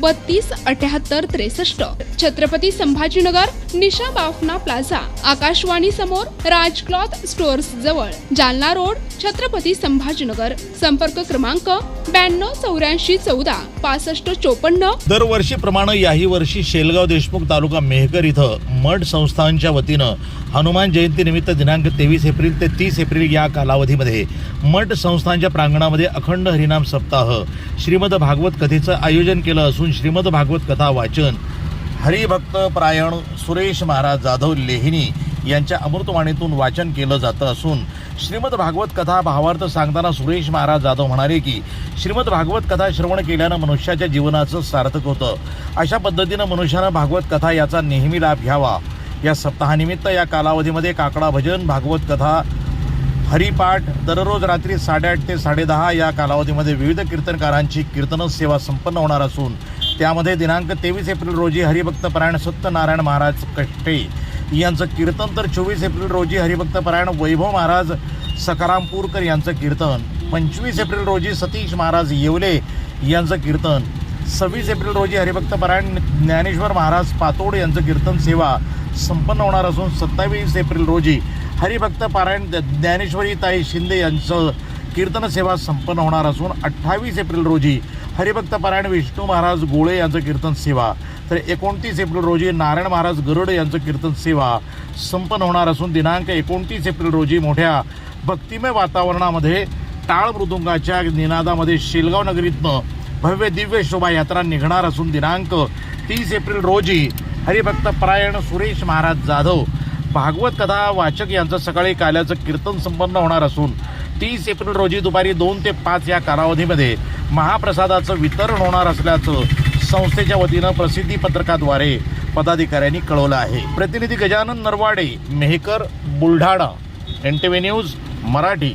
बत्तीस अठ्याहत्तर त्रेसष्ट. छत्रपती संभाजीनगर निशा बाफना प्लाझा. आकाशवाणी समोर राज क्लॉथ स्टोअर्स जवळ. जालना रोड छत्रपती संभाजीनगर. संपर्क क्रमांक ब्याण्णव चौऱ्याऐंशी चौदा पासष्ट चोपन्न. दरवर्षीप्रमाणे याही वर्षी शेलगाव देशमुख तालुका मेहकर इथं मठ संस्थांच्या वतीनं हनुमान जयंतीनिमित्त दिनांक तेवीस एप्रिल ते तीस एप्रिल या कालावधीमध्ये मठ संस्थांच्या प्रांगणामध्ये अखंड हरिनाम सप्ताह श्रीमद भागवत कथेचं आयोजन केलं असून श्रीमद भागवत कथा वाचन हरिभक्त प्रायण सुरेश महाराज जाधव लेहिनी यांच्या अमृतवाणीतून वाचन केलं जातं असून श्रीमद भागवत कथा भावार्थ सांगताना सुरेश महाराज जाधव म्हणाले की श्रीमद भागवत कथा श्रवण केल्यानं मनुष्याच्या जीवनाचं सार्थक होतं. अशा पद्धतीनं मनुष्यानं भागवत कथा याचा नेहमी लाभ घ्यावा. या सप्ताहानिमित्त या कालावधीमध्ये काकडा भजन भागवत कथा हरिपाठ दररोज रात्री साडेआठ ते साडेदहा या कालावधीमध्ये विविध कीर्तनकारांची कीर्तन सेवा संपन्न होणार असून त्यामध्ये दिनांक तेवीस एप्रिल रोजी हरिभक्त परायण सत्यनारायण महाराज कट्टे यांचं कीर्तन तर चोवीस एप्रिल रोजी हरिभक्त परायण वैभव महाराज सकारामपूरकर यांचं कीर्तन पंचवीस एप्रिल रोजी सतीश महाराज येवले यांचं कीर्तन सव्वीस एप्रिल रोजी हरिभक्त परायण ज्ञानेश्वर महाराज पातोड यांचं कीर्तन सेवा संपन्न होणार असून सत्तावीस एप्रिल रोजी हरिभक्त पारायण ज्ञानेश्वरी ताई शिंदे यांचं कीर्तन सेवा संपन्न होणार असून अठ्ठावीस एप्रिल रोजी हरिभक्त पारायण विष्णू महाराज गोळे यांचं कीर्तन सेवा तर एकोणतीस एप्रिल रोजी नारायण महाराज गरुड यांचं कीर्तन सेवा संपन्न होणार असून दिनांक एकोणतीस एप्रिल रोजी मोठ्या भक्तिमय वातावरणामध्ये टाळ मृदुंगाच्या निनादामध्ये शेलगाव नगरीतनं भव्य दिव्य शोभायात्रा निघणार असून दिनांक तीस एप्रिल रोजी हरिभक्त परायण सुरेश महाराज जाधव भागवत कथा वाचक यांचं सकाळी काल्याचं कीर्तन संपन्न होणार असून तीस एप्रिल रोजी दुपारी दोन ते पाच या कालावधीमध्ये महाप्रसादाचं वितरण होणार असल्याचं संस्थेच्या वतीनं प्रसिद्धी पत्रकाद्वारे पदाधिकाऱ्यांनी कळवलं आहे. प्रतिनिधी Gajanan Narwade Mehkar Buldhana N T V news Marathi.